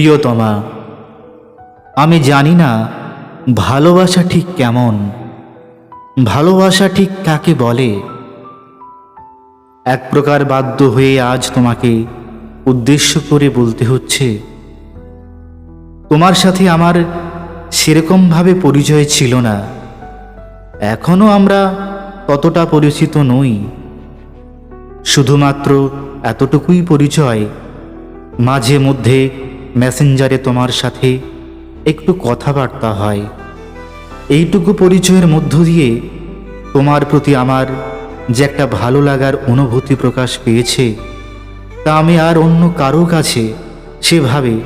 প্রিয়তমা, আমি জানি না ভালোবাসা ঠিক কেমন, ভালোবাসা ঠিক কাকে বলে। এক প্রকার বাধ্য হয়ে আজ তোমাকে উদ্দেশ্য করে বলতে হচ্ছে, তোমার সাথে আমার সেরকমভাবে পরিচয় ছিল না এখনও আমরা ততটা পরিচিত নই। শুধুমাত্র এতটুকুই পরিচয়, মাঝে মধ্যে মেসেঞ্জারে তোমার সাথে একটু কথাবার্তা হয়। এইটুকু পরিচয়ের মধ্য দিয়ে তোমার প্রতি আমার যে একটা ভালো লাগার অনুভূতি প্রকাশ পেয়েছে, তা আমি আর অন্য কারও কাছে সেভাবে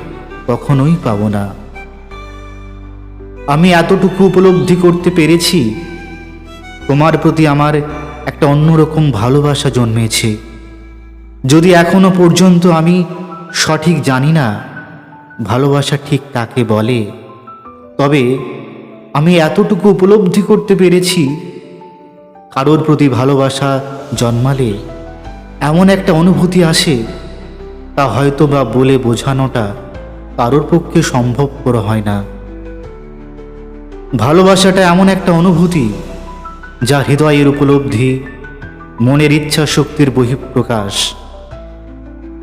কখনোই পাব না। আমি এতটুকু উপলব্ধি করতে পেরেছি, তোমার প্রতি আমার একটা অন্যরকম ভালোবাসা জন্মেছে। যদি এখনও পর্যন্ত আমি সঠিক জানি না ভালোবাসা ঠিক কাকে বলে। তবে আমি এতটুকু উপলব্ধি করতে পেরেছি, কারোর প্রতি ভালোবাসা জন্মালে এমন একটা অনুভূতি আসে, তা হয়তো বা বলে বোঝানোটা কারোর পক্ষে সম্ভবপর হয় না। ভালোবাসাটা এমন একটা অনুভূতি যা হৃদয়ের উপলব্ধি, মনের ইচ্ছা শক্তির বহিঃপ্রকাশ।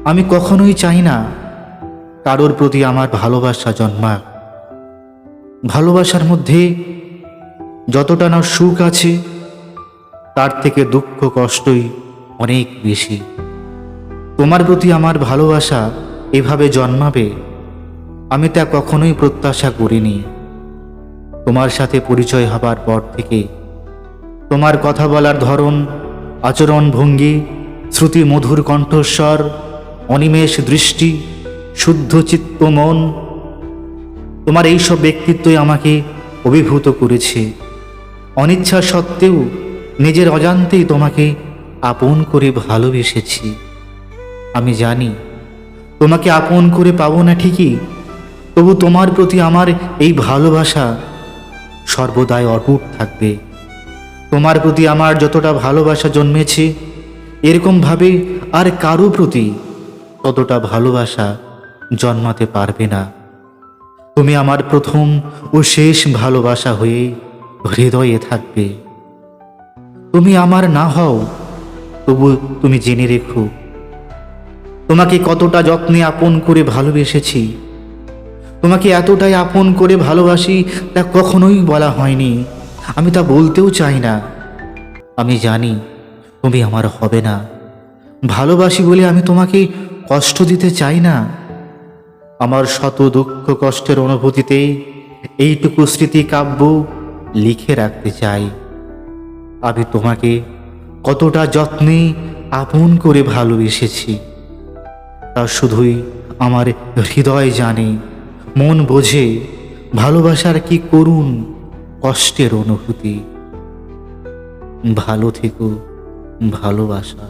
আমি কখনোই চাই না কারোর প্রতি আমার ভালোবাসা জন্মাক। ভালোবাসার মধ্যে যতটা না সুখ আছে, তার থেকে দুঃখ কষ্টই অনেক বেশি। তোমার প্রতি আমার ভালোবাসা এভাবে জন্মাবে, আমি তা কখনোই প্রত্যাশা করিনি। তোমার সাথে পরিচয় হবার পর থেকে তোমার কথা বলার ধরন আচরণ ভঙ্গি শ্রুতি মধুর কণ্ঠস্বর, অনিমেষ দৃষ্টি শুদ্ধ চিত্ত মন। তোমার এইসব ব্যক্তিত্বই আমাকে অভিভূত করেছে। অনিচ্ছা সত্ত্বেও নিজের অজান্তেই তোমাকে আপন করে ভালোবেসেছি। আমি জানি, তোমাকে আপন করে পাবো না ঠিকই, তবু তোমার প্রতি আমার এই ভালোবাসা সর্বদাই অটুট থাকবে। তোমার প্রতি আমার যতটা ভালোবাসা জন্মেছে, এরকমভাবে আর কারও প্রতি ততটা ভালোবাসা জন্মাতে পারবে না। তুমি আমার প্রথম ও শেষ ভালোবাসা হয়ে হৃদয়ে থাকবে। তুমি আমার না হও, তবু তুমি জেনে রেখো। তোমাকে কতটা যত্নে আপন করে ভালোবেসেছি, তোমাকে এতটাই আপন করে ভালোবাসি তা কখনোই বলা হয়নি। আমি তা বলতেও চাই না। আমি জানি তুমি আমার হবে না। ভালোবাসি বলে আমি তোমাকে কষ্ট দিতে চাই না। আমার শত দুঃখ কষ্টের অনুভূতিতে এইটুকু স্মৃতি কাব্য লিখে রাখতে চাই। আমি তোমাকে কতটা যত্নে আপন করে ভালোবেসেছি, তা শুধুই আমার হৃদয় জানে, মন বোঝে, ভালোবাসার কি করুণ কষ্টের অনুভূতি। ভালো থেকো, ভালোবাসা।